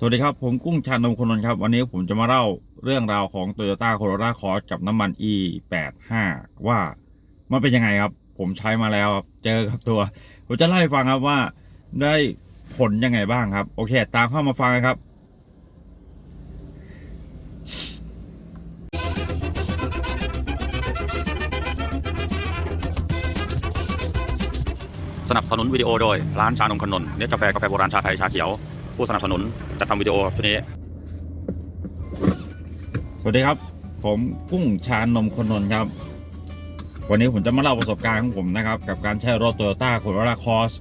สวัสดีครับ ผมกุ้งชานมคนนท์ครับ วันนี้ผมจะมาเล่าเรื่องราวของ Toyota Corolla Cross กับน้ำมัน E85 ว่ามันเป็นยังไงครับ ผมใช้มาแล้วครับเจอกับตัว ผมจะเล่าให้ฟังครับว่าได้ผลยังไงบ้างครับ โอเค ตามเข้ามาฟังครับสนับสนุนวิดีโอโดยร้านชานมขนนเนสกาแฟกาแฟโบราณชาไทยชาเขียว ผู้สนับสนุนจะทำวิดีโอตัวนี้ สวัสดีครับ ผมกุ้งชานนมคนนนท์ครับ วันนี้ผมจะมาเล่าประสบการณ์ของผมนะครับ กับการใช้รถ Toyota Corolla Cross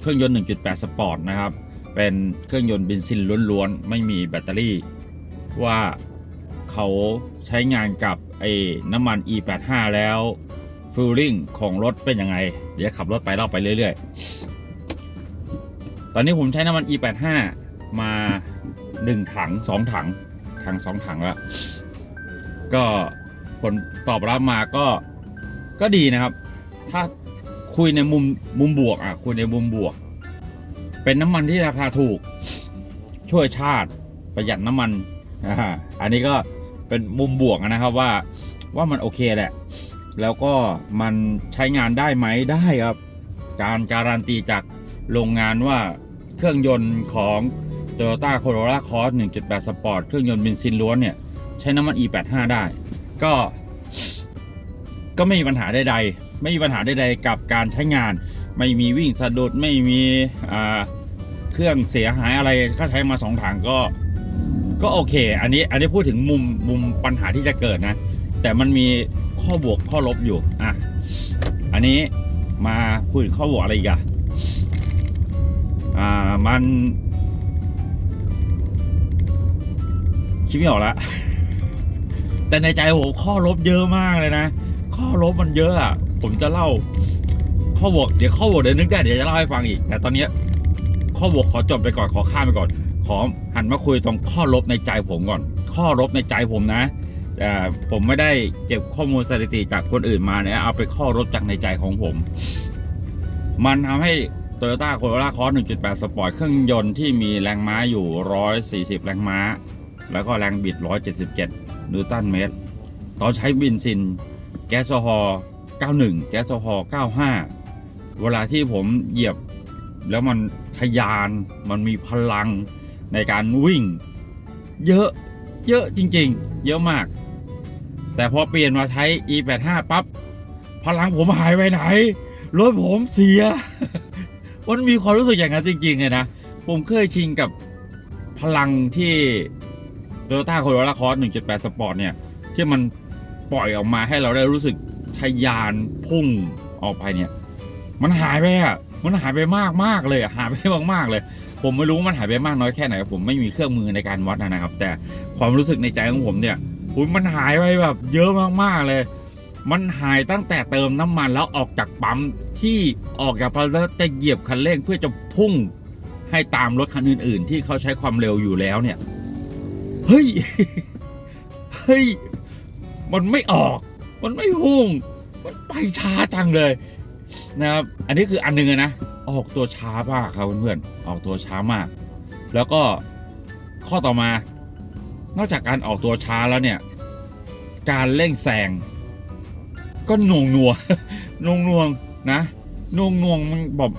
เครื่องยนต์ 1.8 สปอร์ตนะครับ เป็นเครื่องยนต์เบนซินล้วนๆ ไม่มีแบตเตอรี่ ว่าเขาใช้งานกับไอ้น้ำมัน E85 แล้วฟิลลิ่งของรถเป็นยังไง เดี๋ยวขับรถไปเล่าไปเรื่อย ๆ ตอนนี้ผมใช้น้ำมัน E85 มา 1 ถัง 2 ถัง ถัง 2 ถังแล้ว ก็ผลตอบรับมาก็ก็ดีนะครับ ถ้าคุยในมุมมุมบวกอะคุยในมุมบวก เป็นน้ำมันที่ราคาถูก ช่วยชาติประหยัดน้ำมันอ่าอันนี้ก็เป็นมุมบวกนะครับว่าว่ามันโอเคแหละ แล้วก็มันใช้งานได้ไหมได้ครับ การการันตีจากโรงงานว่า เครื่องยนต์ของ Toyota Corolla Cross 1.8 Sport เครื่องยนต์เบนซินล้วนเนี่ย ใช้น้ำมัน E85 ได้ ก็ก็ไม่มีปัญหาใดๆ ไม่มีปัญหาใดๆ กับการใช้งาน ไม่มีวิ่งสะดุด ไม่มีเครื่องเสียหายอะไรก็ใช้มาสองถังก็ ก็โอเค อันนี้ อันนี้พูดถึงมุม มุมปัญหาที่จะเกิดนะ แต่มันมีข้อบวกข้อลบอยู่ อะ อันนี้มาพูดถึงข้อบวกอะไรอีกอะ อ่ามันคิดไม่ออกละ แต่ในใจผมข้อลบเยอะมากเลยนะ ข้อลบมันเยอะอะ ผมจะเล่า ข้อบวกเดี๋ยวข้อบวกเดี๋ยวนึกได้เดี๋ยวจะเล่าให้ฟังอีก แต่ตอนนี้ข้อบวกขอจบไปก่อนขอข้ามไปก่อน ขอหันมาคุยตรงข้อลบในใจผมก่อน ข้อลบในใจผมนะแต่ผมไม่ได้เก็บข้อมูลสถิติจากคนอื่นมาเนี่ยเอาไปข้อลบจากในใจของผม มันทำให้ Toyota Corolla Cross 1.8 Sport เครื่องยนต์ที่มีแรงม้าอยู่ 140 แรงม้า แล้วก็แรงบิด 177 นิวตันเมตร ตอนใช้บินซิน แก๊สโซฮอล์91 แก๊สโซฮอล์95 เวลาที่ผมเหยียบแล้วมันทยาน มันมีพลังในการวิ่ง เยอะ เยอะจริงๆ เยอะมาก แต่พอเปลี่ยนมาใช้ E85 ปั๊บ พลังผมหายไปไหน รถผมเสีย มันมีความรู้สึกอย่างนั้นจริงๆเลยนะ ผมเคยชินกับพลังที่ Toyota Corolla Cross 1.8 Sport เนี่ย ที่มันปล่อยออกมาให้เราได้รู้สึกทะยานพุ่งออกไปเนี่ย มันหายไปอะมันหายไปมากมากๆเลยหายไปมากๆเลย ผมไม่รู้ว่ามันหายไปมากน้อยแค่ไหนผมไม่มีเครื่องมือในการวัดนะครับ แต่ความรู้สึกในใจของผมเนี่ยมันหายไปแบบเยอะมากๆเลย มันหายตั้งแต่เติมน้ำมันแล้วออกจากปั๊มที่ออกจากปั๊มแล้วจะเหยียบคันเร่งเพื่อจะพุ่งให้ตามรถคันอื่น ๆ ที่เขาใช้ความเร็วอยู่แล้วเนี่ย เฮ้ย เฮ้ย มันไม่ออก มันไม่พุ่ง มันไปช้าจังเลยนะครับ อันนี้คืออันหนึงนะ ออกตัวช้ามากครับเพื่อนๆ ออกตัวช้ามาก แล้วก็ข้อต่อมา นอกจากการออกตัวช้าแล้วเนี่ย การเร่งแซง ก็หน่วงหนัวหน่วงหน่วงนะหน่วงหน่วงมันแบบ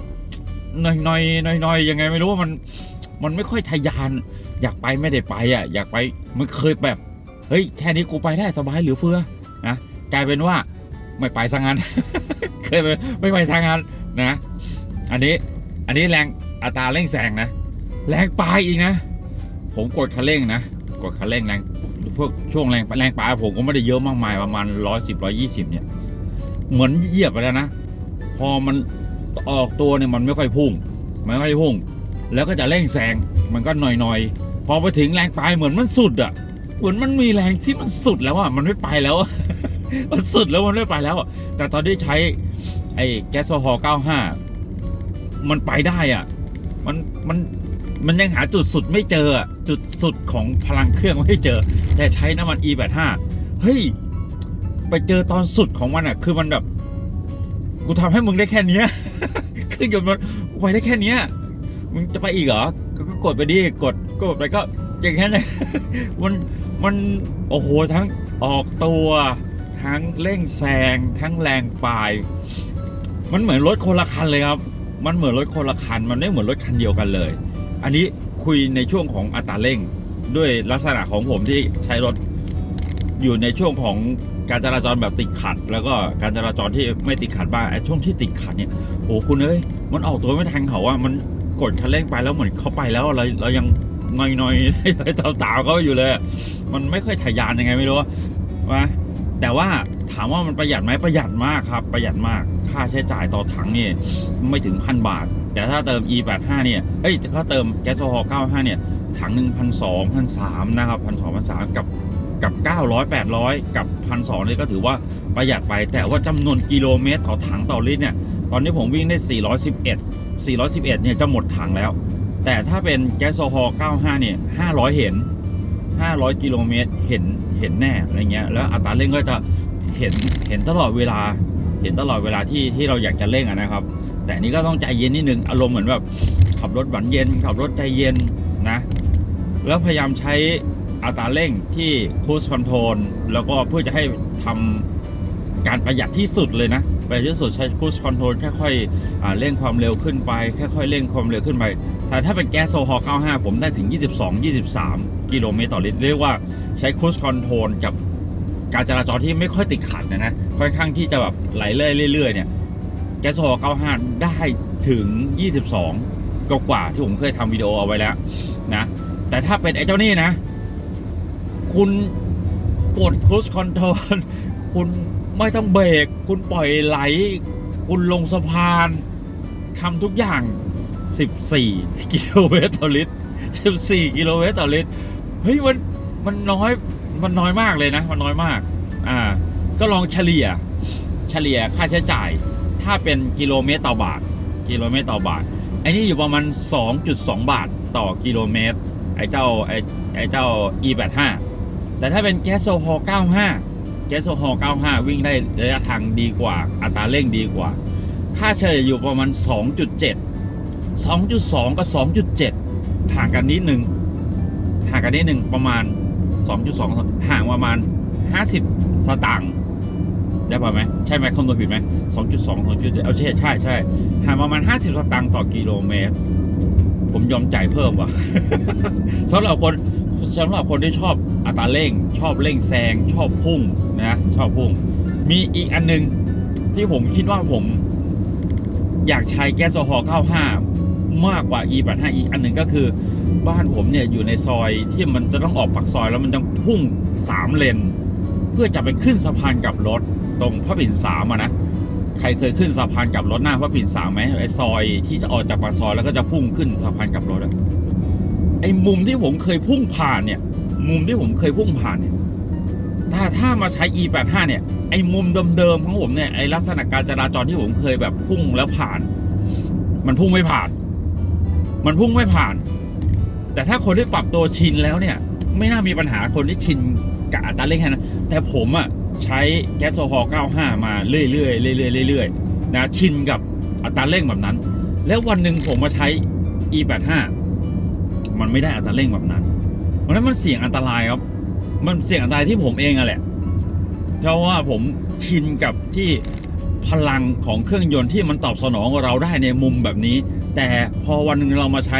หน่อยหน่อยหน่อยหน่อยยังไงไม่รู้ว่ามัน มันไม่ค่อยทะยาน อยากไปไม่ได้ไปอะ อยากไปมันเคยแบบเฮ้ยแค่นี้กูไปได้สบายเหลือเฟือนะกลายเป็นว่าไม่ไปซะงั้นเคยไปไม่ไปซะงั้นนะ อันนี้อันนี้แรงอัตราเร่งแซงนะ แรงปลายอีกนะ ผมกดคันเร่งนะ กดคันเร่งแรง พวกช่วงแรงแรงปลายผมก็ไม่ได้เยอะมากมายประมาณร้อยสิบร้อยี่สิบเนี่ย เหมือนเหยียบไปแล้วนะ พอมันออกตัวเนี่ยมันไม่ค่อยพุ่งไม่ค่อยพุ่ง แล้วก็จะเร่งแซงมันก็หน่อยๆ พอไปถึงแรงปลายเหมือนมันสุดอะเหมือนมันมีแรงที่มันสุดแล้วอะมันไม่ไปแล้วมันสุดแล้วมันไม่ไปแล้วแต่ตอนที่ใช้ไอ้แก๊สโซฮอล์95 มันไปได้อะ มันมัน มันยังหาจุดสุดไม่เจอ จุดสุดของพลังเครื่องไม่เจอ แต่ใช้น้ำมัน E85 เฮ้ย ไปเจอตอนสุดของมันอะ คือมันแบบ กูทำให้มึงได้แค่นี้เครื่องยนต์มันไปได้แค่นี้มึงจะไปอีกเหรอ ก็ก็กดไปดิ กดกดไปก็อย่างนั้นเลยมันมันโอ้โหทั้งออกตัว ทั้งเร่งแซง ทั้งแรงปลาย มันเหมือนรถคนละคันเลยครับ มันเหมือนรถคนละคัน มันไม่เหมือนรถคันเดียวกันเลย อันนี้คุยในช่วงของอัตราเร่ง ด้วยลักษณะของผมที่ใช้รถอยู่ในช่วงของการจราจรแบบติดขัด แล้วก็การจราจรที่ไม่ติดขัดบ้างไอ้ช่วงที่ติดขัดเนี่ยโอ้คุณเอ้ยมันออกตัวไม่ทันเขาว่ามันกดคันเร่งไปแล้วเหมือนเขาไปแล้วเราเรายังนอยนอยตามๆเขาอยู่เลย มันไม่ค่อยทะยานยังไงไม่รู้ว่าแต่ว่าถามว่ามันประหยัดไหมประหยัดมากครับ ประหยัดมากค่าใช้จ่ายต่อถังนี่ไม่ถึงพันบาท แต่ถ้าเติม e85 เนี่ยเอ้ยถ้าเติมแก๊สโซฮอล์95 เนี่ย ถังหนึ่งพันสองพันสามนะครับพันสองพันสามกับกับ 900 800 กับ 1,200นี่ก็ถือว่าประหยัดไปแต่ว่าจำนวนกิโลเมตรต่อถังต่อลิตรเนี่ย ตอนนี้ผมวิ่งได้ 411 411 เนี่ยจะหมดถังแล้ว แต่ถ้าเป็นแก๊สโซฮอล์95 เนี่ย 500 เห็น 500 กิโลเมตรเห็นเห็นแน่อะไรเงี้ยแล้วอัตราเร่งก็จะเห็นเห็นตลอดเวลา เห็นตลอดเวลาที่ที่เราอยากจะเร่งนะครับ แต่นี้ก็ต้องใจเย็นนิดนึงอารมณ์เหมือนแบบขับรถหวานเย็น ขับรถใจเย็นนะ แล้วพยายามใช้อัตราเร่งที่คูสคอนโทรลแล้วก็เพื่อจะให้ทำการประหยัดที่สุดเลยนะประหยัดที่สุดใช้คูสคอนโทรลค่อยๆอ่าเร่งความเร็วขึ้นไปค่อยๆเร่งความเร็วขึ้นไปแต่ถ้าเป็นแก๊สโซฮอล์95 ผมได้ถึง 22 23 กิโลเมตรต่อลิตรเรียกว่าใช้คูสคอนโทรลกับการจราจรที่ไม่ค่อยติดขัดนะนะค่อนข้างที่จะแบบไหลเรื่อยๆเนี่ย แก๊สโซฮอล์95ได้ถึง 22กว่าที่ผมเคยทำวิดีโอเอาไว้แล้วนะ แต่ถ้าเป็นไอ้เจ้านี่นะ คุณกด cruise control คุณไม่ต้องเบรก คุณปล่อยไหล คุณลงสะพานทำทุกอย่าง 14 กิโลเมตรต่อลิตร 14 กิโลเมตรต่อลิตร เฮ้ย มันมันน้อย มันน้อยมากเลยนะ มันน้อยมาก อ่า ก็ลองเฉลี่ย เฉลี่ยค่าใช้จ่าย ถ้าเป็นกิโลเมตรต่อบาท กิโลเมตรต่อบาท ไอ้นี่อยู่ประมาณ 2.2 บาทต่อกิโลเมตร ไอ้เจ้าไอ้ไอ้เจ้า e85 แต่ถ้าเป็นแก๊สโซฮอล์95 แก๊สโซฮอล์95 วิ่งได้ระยะทางดีกว่า อัตราเร่งดีกว่า ค่าเฉลี่ยอยู่ประมาณ 2.7 2.2 กับ 2.7 ห่างกันนิดหนึ่งห่างกันนิดหนึ่งประมาณ 2.2 ห่างประมาณ 50 สตางค์ ได้ป่ะไหมใช่ไหมคำนวณผิดไหม2.2 2.7เอาใช่ใช่ใช่ห่างประมาณ50สตางค์ต่อกิโลเมตร ผมยอมจ่ายเพิ่มว่ะสำหรับคนสำหรับคนที่ชอบอัตราเร่ง ชอบเร่งแซง ชอบพุ่งนะชอบพุ่ง มีอีกอันหนึงที่ผมคิดว่าผม อยากใช้แก๊สโซฮอล์95 มากกว่า E85 อีกอันหนึ่งก็คือ บ้านผมเนี่ยอยู่ในซอยที่มันจะต้องออกปากซอยแล้วมันต้องพุ่ง 3 เลน เพื่อจะไปขึ้นสะพานกับรถตรงพระปิ่นสามนะใครเคยขึ้นสะพานกับรถหน้าพระปิ่นสามไหมไอ้ซอยที่จะออกจากปากซอยแล้วก็จะพุ่งขึ้นสะพานกับรถอะไอ้มุมที่ผมเคยพุ่งผ่านเนี่ย มุมที่ผมเคยพุ่งผ่านเนี่ยถ้าถ้ามาใช้ E85 เนี่ยไอ้มุมเดิมๆของผมเนี่ยไอ้ลักษณะการจราจรที่ผมเคยแบบพุ่งแล้วผ่าน มันพุ่งไม่ผ่าน มันพุ่งไม่ผ่าน แต่ถ้าคนที่ปรับตัวชินแล้วเนี่ย ไม่น่ามีปัญหาคนที่ชิน กับอัตราเร่งแค่นั้นแต่ผมอะใช้แก๊สโซฮอล์95 มาเรื่อยๆเรื่อยๆเรื่อยๆนะชินกับอัตราเร่งแบบนั้น แล้ววันหนึ่งผมมาใช้ E85 มันไม่ได้อัตราเร่งแบบนั้นเพราะฉะนั้นมันเสี่ยงอันตรายครับ มันเสี่ยงอันตรายที่ผมเองอะแหละ เพราะว่าผมชินกับที่พลังของเครื่องยนต์ที่มันตอบสนองเราได้ในมุมแบบนี้ แต่พอวันหนึ่งเรามาใช้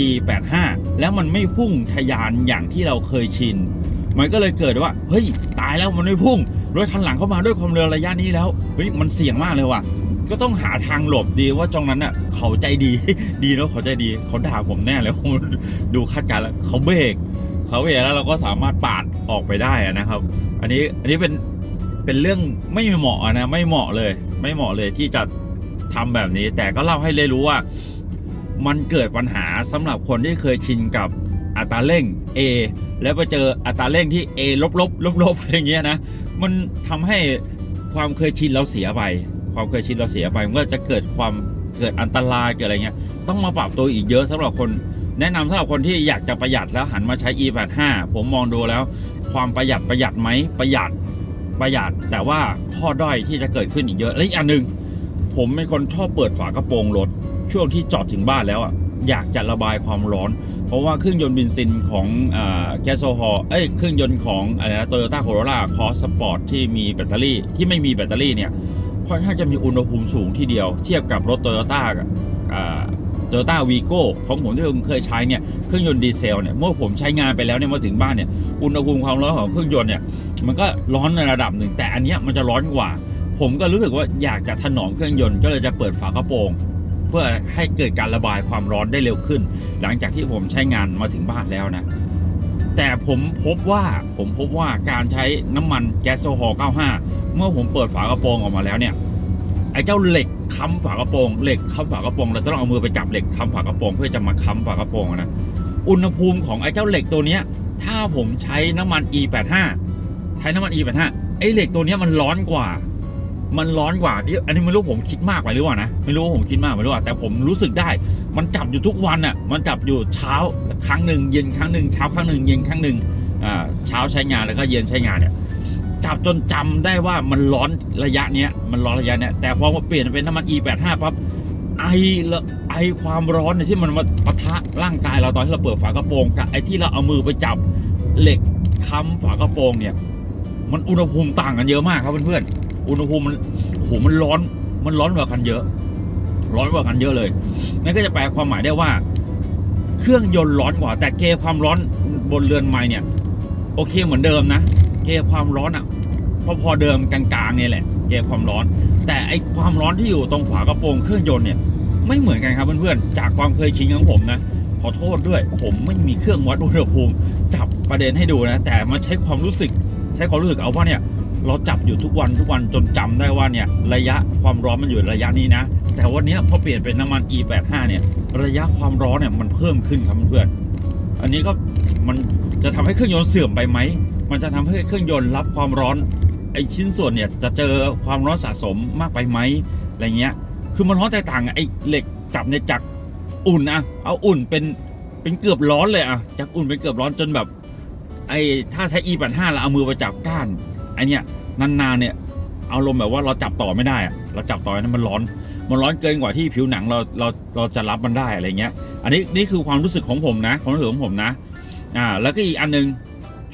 E85 แล้วมันไม่พุ่งทะยานอย่างที่เราเคยชิน มันก็เลยเกิดว่า เฮ้ย ตายแล้วมันไม่พุ่ง รถคันหลังเข้ามาด้วยความเร็วระยะนี้แล้ว เฮ้ย มันเสี่ยงมากเลยว่ะ ก็ต้องหาทางหลบดีว่าตรงนั้นน่ะ เขาใจดี ดีแล้วเขาใจดี เขาด่าผมแน่เลยผมดูคาดการณ์แล้ว เขาเบรก เขาเบรกแล้วเราก็สามารถปาดออกไปได้นะครับ อันนี้ อันนี้เป็น เป็นเรื่องไม่เหมาะนะ ไม่เหมาะเลย ไม่เหมาะเลยที่จะทำแบบนี้ แต่ก็เล่าให้เลยรู้ว่า มันเกิดปัญหาสำหรับคนที่เคยชินกับ อัตราเร่ง A แล้วไปเจออัตราเร่งที่ A ลบลบลบลบอะไรเงี้ยนะ มันทำให้ความเคยชินเราเสียไป ความเคยชินเราเสียไป มันก็จะเกิดความเกิดอันตรายเกิดอะไรเงี้ย ต้องมาปรับตัวอีกเยอะสำหรับคน แนะนำสำหรับคนที่อยากจะประหยัดแล้วหันมาใช้ E85 ผมมองดูแล้ว ความประหยัดประหยัดไหมประหยัดประหยัดแต่ว่าข้อด้อยที่จะเกิดขึ้นอีกเยอะและอีกอันหนึ่งผมเป็นคนชอบเปิดฝากระโปรงรถช่วงที่จอดถึงบ้านแล้วอะอยากจะระบายความร้อน เพราะว่าเครื่องยนต์เบนซินของแก๊สโซฮอล์เอ้ยเครื่องยนต์ของอะไรนะโตโยต้าโคโรล่าคอสปอร์ตที่มีแบตเตอรี่ที่ไม่มีแบตเตอรี่เนี่ยค่อนข้างจะมีอุณหภูมิสูงทีเดียว เทียบกับรถโตโยต้าโตโยต้าวีโก้ของผมที่ผมเคยใช้เนี่ยเครื่องยนต์ดีเซลเนี่ยเมื่อผมใช้งานไปแล้วเนี่ยมาถึงบ้านเนี่ยอุณหภูมิความร้อนของเครื่องยนต์เนี่ยมันก็ร้อนในระดับหนึ่งแต่อันเนี้ยมันจะร้อนกว่า ผมก็รู้สึกว่าอยากจะถนอมเครื่องยนต์ก็เลยจะเปิดฝากระโปรง เพื่อให้เกิดการระบายความร้อนได้เร็วขึ้น หลังจากที่ผมใช้งานมาถึงบ้านแล้วนะ แต่ผมพบว่าผมพบว่าการใช้น้ำมันแก๊สโซฮอล์95 เมื่อผมเปิดฝากระโปรงออกมาแล้วเนี่ยไอ้เจ้าเหล็กค้ำฝากระโปรงเหล็กค้ำฝากระโปรงเราต้องเอามือไปจับเหล็กค้ำฝากระโปรงเพื่อจะมาค้ำฝากระโปรงนะอุณหภูมิของไอ้เจ้าเหล็กตัวเนี้ย ถ้าผมใช้น้ำมัน E85 ใช้น้ำมัน E85 ไอ้เหล็กตัวเนี้ยมันร้อนกว่า มันร้อนกว่าที่อันนี้ไม่รู้ผมคิดมากไปหรือเปล่านะไม่รู้ว่าผมคิดมากไปหรือเปล่าแต่ผมรู้สึกได้ มันจับอยู่ทุกวันอะมันจับอยู่เช้าครั้งหนึ่งเย็นครั้งหนึ่งเช้าครั้งหนึ่งเย็นครั้งหนึ่งอ่าเช้าใช้งานแล้วก็เย็นใช้งานเนี่ยจับจนจำได้ว่ามันร้อนระยะเนี้ยมันร้อนระยะเนี้ยแต่พอมาเปลี่ยนเป็นน้ำมัน E85 ปั๊บไอละไอความร้อนเนี่ยที่มันมาปะทะร่างกายเราตอนที่เราเปิดฝากระโปรงกับไอที่เราเอามือไปจับเหล็กค้ำฝากระโปรงเนี่ย มันอุณหภูมิต่างกันเยอะมากครับเพื่อนๆ อุณหภูมิมันโหมันร้อน มันร้อนกว่ากันเยอะ ร้อนกว่ากันเยอะเลยนั่นก็จะแปลความหมายได้ว่า เครื่องยนต์ร้อนกว่า แต่เกความร้อนบนเรือนไม้เนี่ย โอเคเหมือนเดิมนะเกความร้อนอะพอพอเดิมกลางๆเนี่ยแหละเกความร้อน แต่ไอความร้อนที่อยู่ตรงฝากระโปรงเครื่องยนต์เนี่ยไม่เหมือนกันครับเพื่อนๆจากความเคยชินของผมนะขอโทษด้วย ผมไม่มีเครื่องวัดอุณหภูมิจับประเด็นให้ดูนะ แต่มาใช้ความรู้สึก ใช้ความรู้สึกเอาว่าเนี่ย เราจับอยู่ทุกวันทุกวันจนจำได้ว่าเนี่ยระยะความร้อนมันอยู่ระยะนี้นะ แต่วันนี้พอเปลี่ยนเป็นน้ำมัน E85 เนี่ยระยะความร้อนเนี่ยมันเพิ่มขึ้นครับเพื่อนอันนี้ก็มันจะทำให้เครื่องยนต์เสื่อมไปไหม มันจะทำให้เครื่องยนต์รับความร้อนไอชิ้นส่วนเนี่ยจะเจอความร้อนสะสมมากไปไหมอะไรเงี้ย คือมันร้อนแตกต่างไอเหล็กจับในยจากอุ่นอะเอาอุ่นเป็นเป็นเกือบร้อนเลยอะจากอุ่นเป็นเกือบร้อนจนแบบไอถ้าใช้ E85 เราเอามือไปจับก้าน ไอเนี่ยนานๆเนี่ยเอาลมณ์แบบว่าเราจับต่อไม่ได้อะเราจับต่อนั้นมันร้อน มันร้อนเกินกว่าที่ผิวหนังเราเราเราจะรับมันได้อะไรเงี้ย อันนี้นี่คือความรู้สึกของผมนะความรู้สึกของผมนะ อ่า แล้วก็อีกอันหนึง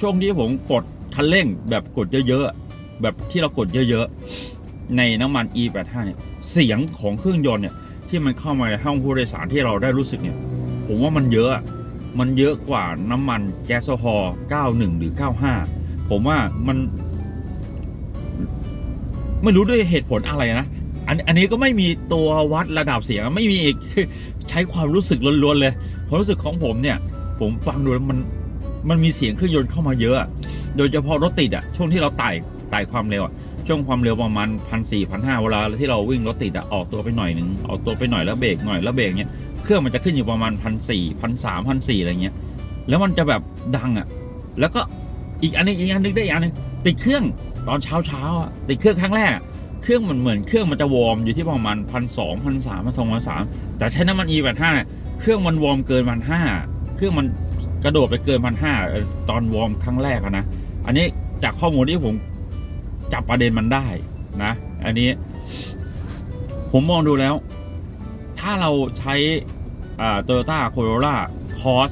ช่วงที่ผมกดคันเร่งแบบกดเยอะๆแบบที่เรากดเยอะๆในน้ำมัน E85 เนี่ยเสียงของเครื่องยนต์เนี่ยที่มันเข้ามาในห้องผู้โดยสารที่เราได้รู้สึกเนี่ย ผมว่ามันเยอะมันเยอะกว่าน้ำมันแก๊สโซฮอล์91 หรือ 95 ผมว่ามัน ไม่รู้ด้วยเหตุผลอะไรนะอันอันนี้ก็ไม่มีตัววัดระดับเสียงไม่มีอีกใช้ความรู้สึกล้วนๆเลยความรู้สึกของผมเนี่ย ผมฟังดูแล้วมันมันมีเสียงเครื่องยนต์เข้ามาเยอะ โดยเฉพาะรถติดอะช่วงที่เราไต่ไต่ความเร็วอะช่วงความเร็วประมาณพันสี่พันห้าเวลาที่เราวิ่งรถติดอะออกตัวไปหน่อยหนึ่งออกตัวไปหน่อยแล้วเบรกหน่อยแล้วเบรกเนี้ยเครื่องมันจะขึ้นอยู่ประมาณพันสี่พันสามพันสี่อะไรเงี้ย แล้วมันจะแบบดังอะแล้วก็อีกอันนึงอีกอันนึงได้อีกอันนึงติดเครื่อง ตอนเช้าเช้าอะติดเครื่องครั้งแรกเครื่องมันเหมือนเครื่องมันจะวอร์มอยู่ที่ประมาณพันสองพันสามพันสองพันสามแต่ใช้น้ำมัน E แบบห้าเนี่ยเครื่องมันวอร์มเกินพันห้าเครื่องมันกระโดดไปเกินพันห้าตอนวอร์มครั้งแรกอะนะอันนี้จากข้อมูลที่ผมจับประเด็นมันได้นะ อันนี้ ผมมองดูแล้ว ถ้าเราใช้อ่าโตโยต้าโคโรล่าคอส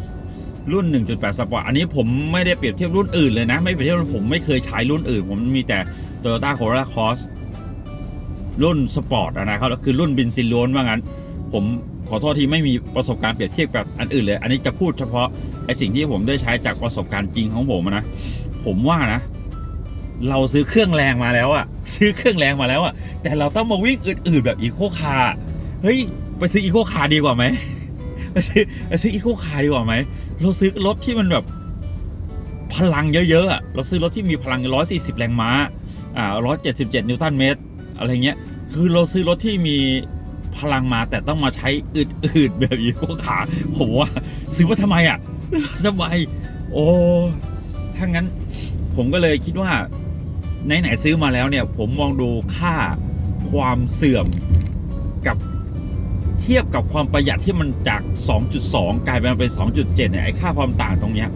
รุ่น 1.8 สปอร์ต อันนี้ผมไม่ได้เปรียบเทียบรุ่นอื่นเลยนะ ไม่เปรียบเทียบผมไม่เคยใช้รุ่นอื่น ผมมีแต่ Toyota Corolla Cross รุ่นสปอร์ตนะครับก็คือรุ่นบินซินล้วนว่างั้น ผมขอโทษที่ไม่มีประสบการณ์เปรียบเทียบกับอันอื่นเลย อันนี้จะพูดเฉพาะไอสิ่งที่ผมได้ใช้จากประสบการณ์จริงของผมนะ ผมว่านะ เราซื้อเครื่องแรงมาแล้วอะซื้อเครื่องแรงมาแล้วอะแต่เราต้องมาวิ่งอื่น ๆ แบบอีโคคาร์เฮ้ยไปซื้ออีโคคาร์ดีกว่าไหมไปซื้อไปซื้ออีโคคาร์ดีกว่าไหม เราซื้อรถที่มันแบบพลังเยอะๆอะเราซื้อรถที่มีพลัง 140 แรงม้า อ่า 177 นิวตันเมตร อะไรเงี้ย คือเราซื้อรถที่มีพลังมาแต่ต้องมาใช้อื่นๆแบบอีโคคาร์ผมว่าซื้อมาทำไมอะทำไม โอ้ ถ้างั้น ผมก็เลยคิดว่าไหนๆซื้อมาแล้วเนี่ย ผมมองดูค่าความเสื่อมกับ เทียบกับความประหยัดที่มันจาก 2.2 กลายมาเป็น 2.7 เนี่ยไอ้ค่าความต่างตรงเนี้ย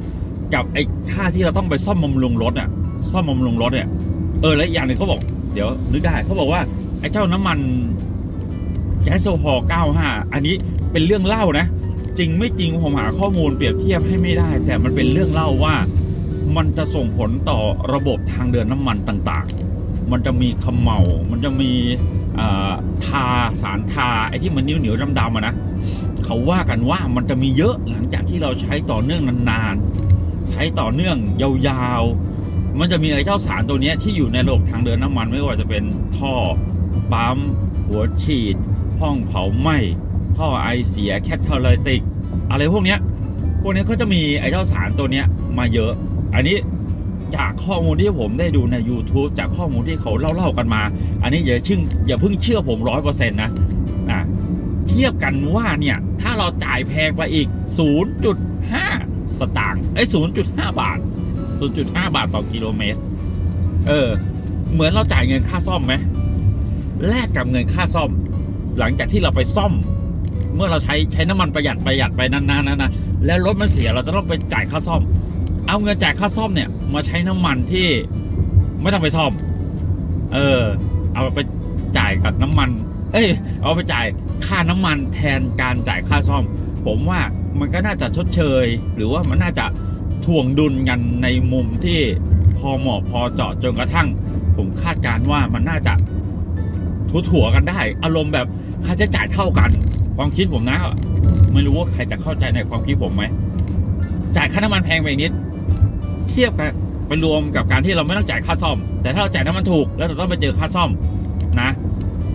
กับไอ้ค่าที่เราต้องไปซ่อมบำรุงรถอะซ่อมบำรุงรถเนี่ยเออและอีกอย่างหนึ่งเขาบอกเดี๋ยวนึกได้เขาบอกว่าไอ้เจ้าน้ำมันแก๊สโซฮอล์95 อันนี้เป็นเรื่องเล่านะ จริงไม่จริงผมหาข้อมูลเปรียบเทียบให้ไม่ได้ แต่มันเป็นเรื่องเล่าว่ามันจะส่งผลต่อระบบทางเดินน้ำมันต่างๆ มันจะมีเขมเหลามันจะมี ทาสารทาไอ้ที่มันเหนียวๆดำๆอะนะเขาว่ากันว่ามันจะมีเยอะหลังจากที่เราใช้ต่อเนื่องนานๆ ใช้ต่อเนื่องยาวๆ มันจะมีไอ้เจ้าสารตัวนี้ที่อยู่ในระบบทางเดินน้ำมันไม่ว่าจะเป็นท่อปั๊มหัวฉีด ห้องเผาไหม้ท่อไอเสียแคทเทอร์ไลติก อะไรพวกเนี้ยพวกนี้ยก็จะมีไอ้เจ้าสารตัวเนี้ยมาเยอะ อันนี้ จากข้อมูลที่ผมได้ดูใน YouTube จากข้อมูลที่เขาเล่าๆกันมา อันนี้อย่าชึ่งอย่าเพิ่งเชื่อผมร้อยเปอร์เซ็นต์นะอะเทียบกันว่าเนี่ย ถ้าเราจ่ายแพงไปอีก 0.5 สตางค์ไอ้ย0.5 บาท 0.5 บาทต่อกิโลเมตร เออ เหมือนเราจ่ายเงินค่าซ่อมไหมแลกกับเงินค่าซ่อม หลังจากที่เราไปซ่อม เมื่อเราใช้ใช้น้ำมันประหยัดประหยัดไปนานๆนะนะแล้วรถมันเสียเราจะต้องไปจ่ายค่าซ่อม เอาเงินจ่ายค่าซ่อมเนี่ย มาใช้น้ำมันที่ไม่ต้องไปซ่อม เออ เอาไปจ่ายกับน้ำมัน เอ้ย เอาไปจ่ายค่าน้ำมันแทนการจ่ายค่าซ่อม ผมว่ามันก็น่าจะชดเชย หรือว่ามันน่าจะถ่วงดุลกันในมุมที่พอเหมาะพอเจาะจนกระทั่ง ผมคาดการว่ามันน่าจะถั่วกันได้ อารมณ์แบบค่าใช้จ่ายเท่ากัน ความคิดผมนะ ไม่รู้ว่าใครจะเข้าใจในความคิดผมไหมจ่ายค่าน้ำมันแพงไปนิด เทียบกันไปรวมกับการที่เราไม่ต้องจ่ายค่าซ่อม แต่ถ้าเราจ่ายน้ำมันถูก แล้วเราต้องไปเจอค่าซ่อมนะ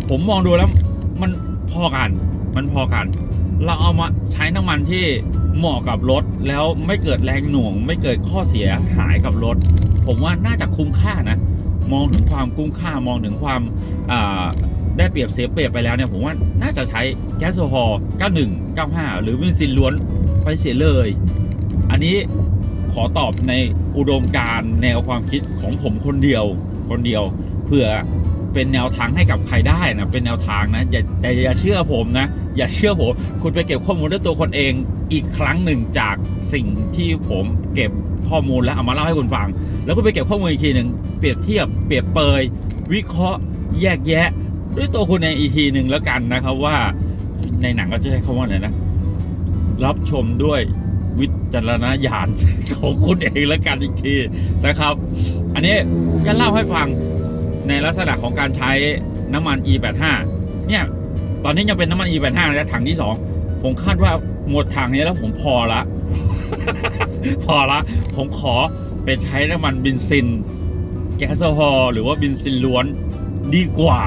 ผมมองดูแล้วมันพอกัน มันพอกัน เราเอามาใช้น้ำมันที่เหมาะกับรถ แล้วไม่เกิดแรงหน่วง ไม่เกิดข้อเสียหายกับรถ ผมว่าน่าจะคุ้มค่านะ มองถึงความคุ้มค่ามองถึงความได้เปรียบเสียเปรียบไปแล้วเนี่ยผมว่าน่าจะใช้แก๊สโซฮอล์91 95 หรือเบนซินล้วนไปเสียเลย อันนี้ ขอตอบในอุดมการณ์แนวความคิดของผมคนเดียว คนเดียวเพื่อเป็นแนวทางให้กับใครได้นะเป็นแนวทางนะอย่าแต่อย่าเชื่อผมนะ อย่าเชื่อผม คุณไปเก็บข้อมูลด้วยตัวคนเองอีกครั้งหนึ่งจากสิ่งที่ผมเก็บข้อมูลแล้วเอามาเล่าให้คุณฟัง แล้วคุณไปเก็บข้อมูลอีกทีหนึ่งเปรียบเทียบเปรียบเปยวิเคราะห์ แยกแยะ ด้วยตัวคุณในอีกทีหนึ่งแล้วกันนะครับว่า ในหนังก็จะใช้คำว่าอะไรนะ รับชมด้วย วิจารณญาณของคุณเองแล้วกันอีกทีนะครับ อันนี้ก็เล่าให้ฟังในลักษณะของการใช้น้ำมัน E85 เนี่ย ตอนนี้ยังเป็นน้ำมัน E85 นะถังที่ 2 ผมคาดว่าหมดถังนี้แล้วผมพอละ พอละ ผมขอเป็นใช้น้ำมันเบนซิน แก๊สโซฮอล์หรือว่าเบนซินล้วนดีกว่า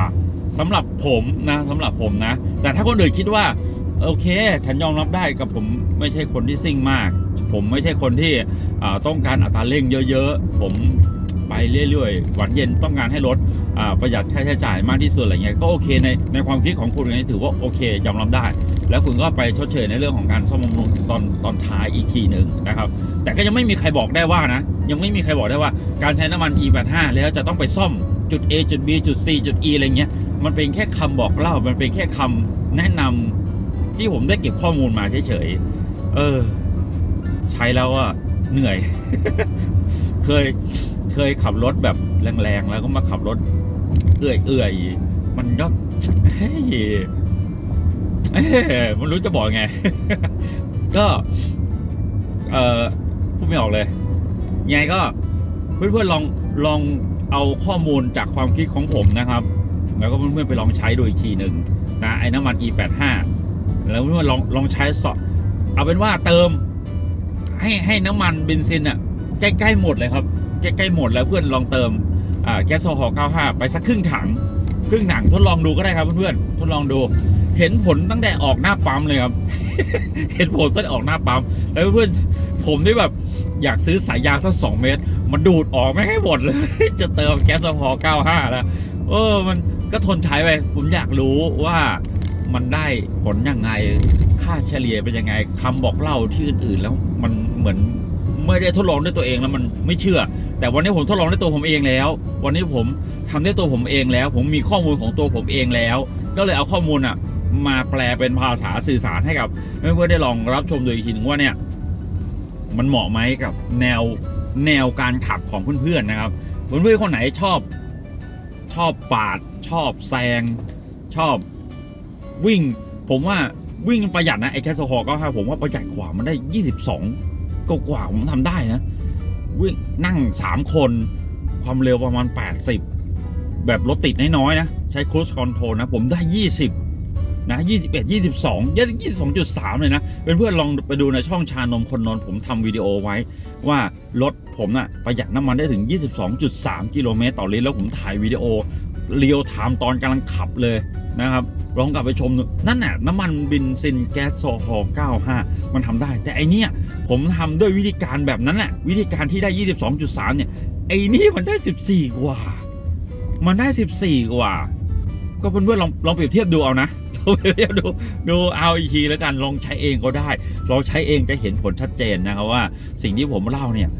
สำหรับผมนะสำหรับผมนะ แต่ถ้าคนอื่นคิดว่า โอเค ฉันยอมรับได้กับผม ไม่ใช่คนที่ซิ่งมาก ผมไม่ใช่คนที่ต้องการอัตราเร่งเยอะๆ ผมไปเรื่อยๆหวานเย็นต้องการให้รถประหยัดค่าใช้จ่ายมากที่สุดอะไรเงี้ยก็โอเคในในความคิดของคุณนนี้ถือว่าโอเคยอมรับได้ แล้วคุณก็ไปชดเชยในเรื่องของการซ่อมบำรุงตอนตอนท้ายอีกทีหนึ่งนะครับ แต่ก็ยังไม่มีใครบอกได้ว่านะ ยังไม่มีใครบอกได้ว่า การใช้น้ำมัน E85 แล้วจะต้องไปซ่อมจุด A จุด B จุด C จุด E อะไรเงี้ยมันเป็นแค่คำบอกเล่ามันเป็นแค่คำแนะนำที่ผมได้เก็บข้อมูลมาเฉยๆ เออ ใช้แล้วอะเหนื่อย เคยเคยขับรถแบบแรงๆแล้วก็มาขับรถ เอื่อยๆมันก็เฮ้ยเอ้ยมันรู้จะบอกไง ก็ เออพูดไม่ออกเลยยังไงก็เพื่อนๆลองลองเอาข้อมูลจากความคิดของผมนะครับ แล้วก็เพื่อนๆไปลองใช้ดูอีกทีหนึ่งนะไอ้น้ำมัน E85 แล้วเพื่อนๆลองลองใช้สอ เอาเป็นว่าเติม ให้ให้น้ำมันเบนซินอะใกล้ๆหมดเลยครับใกล้ๆหมดแล้วเพื่อนลองเติมแก๊สโซฮอล์95 ไปสักครึ่งถัง ครึ่งถังทดลองดูก็ได้ครับเพื่อนๆทดลองดู เห็นผลตั้งแต่ออกหน้าปั๊มเลยครับ เห็นผลตั้งแต่ออกหน้าปั๊มแล้วเพื่อนผมนี่แบบอยากซื้อสายยางสักสองเมตร มันดูดออกไม่ให้หมดเลย จะเติมแก๊สโซฮอล์95 แล้วเออมันก็ทนใช้ไปผมอยากรู้ว่ามันได้ผลยังไง ค่าเฉลี่ยเป็นยังไงคำบอกเล่าที่อื่นๆแล้วมันเหมือนไม่ได้ทดลองด้วยตัวเองแล้วมันไม่เชื่อ แต่วันนี้ผมทดลองด้วยตัวผมเองแล้ว วันนี้ผมทำด้วยตัวผมเองแล้ว ผมมีข้อมูลของตัวผมเองแล้ว ก็เลยเอาข้อมูลอะมาแปลเป็นภาษาสื่อสารให้กับเพื่อนๆได้ลองรับชมดูอีกทีหนึ่งว่าเนี่ยมันเหมาะไหมกับแนวแนวการขับของเพื่อนๆนะครับเพื่อนๆคนไหนชอบชอบปาด ชอบแซง ชอบวิ่ง ผมว่า วิ่งประหยัดนะไอ้แคสโซฮอก็ครับผมว่าประหยัดกว่ามันได้ยี่สิบสองก็กว่าผมทำได้นะวิ่งนั่งสามคน ความเร็วประมาณแปดสิบแบบรถติดน้อยๆนะ ใช้ครู e คอนโทรลนะผมได้ยี่สิบนะยี่สิบเยองยี่สิบสองจุดสามเลยนะ เป็นเพื่อนลองไปดูในช่องชานมคนนนผมทำวิดีโอไว้ ว่ารถผมน่ะประหยัดน้ำมันได้ถึง 22.3 กิโลเมตรต่อลิตรแล้วผมถ่ายวิดีโอเรียลไทม์ตอนกำลังขับเลย นะครับลองกลับไปชมนั่นน่ะน้ำมันเบนซินแก๊สโซฮอล์95 มันทำได้ แต่ไอเนี้ยผมทำด้วยวิธีการแบบนั้นแหละวิธีการที่ได้ 22.3 เนี่ย ไอ้นี่มันได้ 14 กว่า มันได้ 14 กว่า ก็เพื่อนๆลองลองเปรียบเทียบดูเอานะลองเปรียบเทียบดูดูเอาอีกทีแล้วกันลองใช้เองก็ได้ ลองใช้เองจะเห็นผลชัดเจนนะครับว่า สิ่งที่ผมเล่าเนี่ย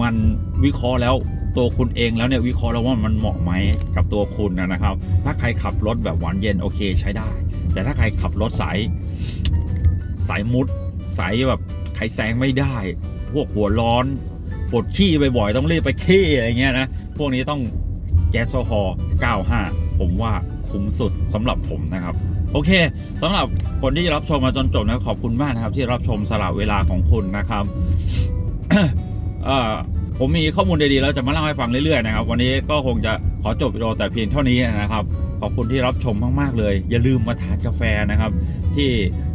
มันวิเคราะห์แล้ว ตัวคุณเองแล้วเนี่ยวิเคราะห์แล้วว่ามันเหมาะไหมกับตัวคุณนะครับ ถ้าใครขับรถแบบหวานเย็นโอเคใช้ได้ แต่ถ้าใครขับรถสายสายมุดสายแบบใครแซงไม่ได้ พวกหัวร้อนปวดขี้บ่อยๆต้องรีบไปขี้อะไรเงี้ยนะพวกนี้ต้องแก๊สโซฮอล์95 ผมว่าคุ้มสุดสำหรับผมนะครับ โอเคสำหรับคนที่รับชมมาจนจบนะขอบคุณมากนะครับ ที่รับชมสละเวลาของคุณนะครับ เอ่อ ผมมีข้อมูลดีๆแล้วจะมาเล่าให้ฟังเรื่อยๆนะครับ วันนี้ก็คงจะขอจบวิดีโอแต่เพียงเท่านี้นะครับ ขอบคุณที่รับชมมากๆเลย อย่าลืมมาทานกาแฟนะครับ ที่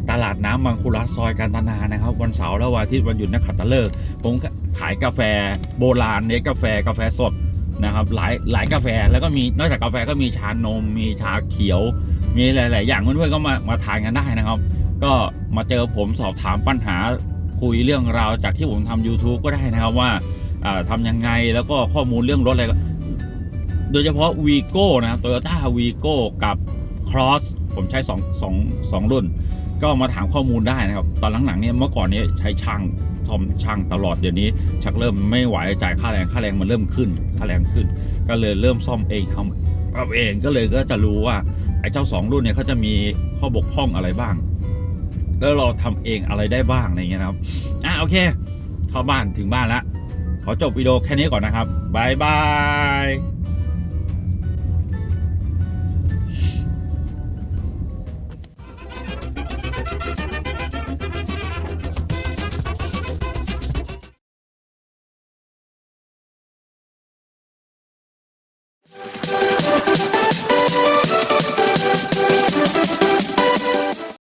ตลาดน้ำบางคุรัสซอยการตนานะครับ วันเสาร์และวันอาทิตย์วันหยุดนักขัตฤกษ์ผมขายกาแฟโบราณเนสกาแฟกาแฟสดนะครับหลายหลายกาแฟแล้วก็มีนอกจากกาแฟก็มีชานม มีชาเขียว มีหลาย ๆ อย่างเพื่อนๆก็มามาทานกันได้นะครับ ก็มาเจอผมสอบถามปัญหาคุยเรื่องราวจากที่ผมทำ YouTube ก็ได้นะครับว่า ทำยังไงแล้วก็ข้อมูลเรื่องรถอะไรก็โดยเฉพาะ v ีโก้นะครับ Toyota v ีโก้กับ Cross ผมใช้2 2 2รุ่น ก็มาถามข้อมูลได้นะครับ ตอนหลังๆเนี่ยเมื่อก่อนเนี้ใช้ช่างซ่อมช่างตลอดเดี๋ยวนี้ ชักเริ่มไม่ไหวจ่ายค่าแรงค่าแรงมันเริ่มขึ้น ค่าแรงขึ้น ก็เลยเริ่มซ่อมเองทำเอาเองก็เลยก็จะรู้ว่าไอ้เจ้าสองรุ่นเนี่ยเขาจะมีข้อบกพร่องอะไรบ้าง แล้วเราทำเองอะไรได้บ้างอะไรเงี้ยนะครับอะโอเค เข้าบ้านถึงบ้านแล้ว ขอจบวิดีโอแค่นี้ก่อนนะครับบายบาย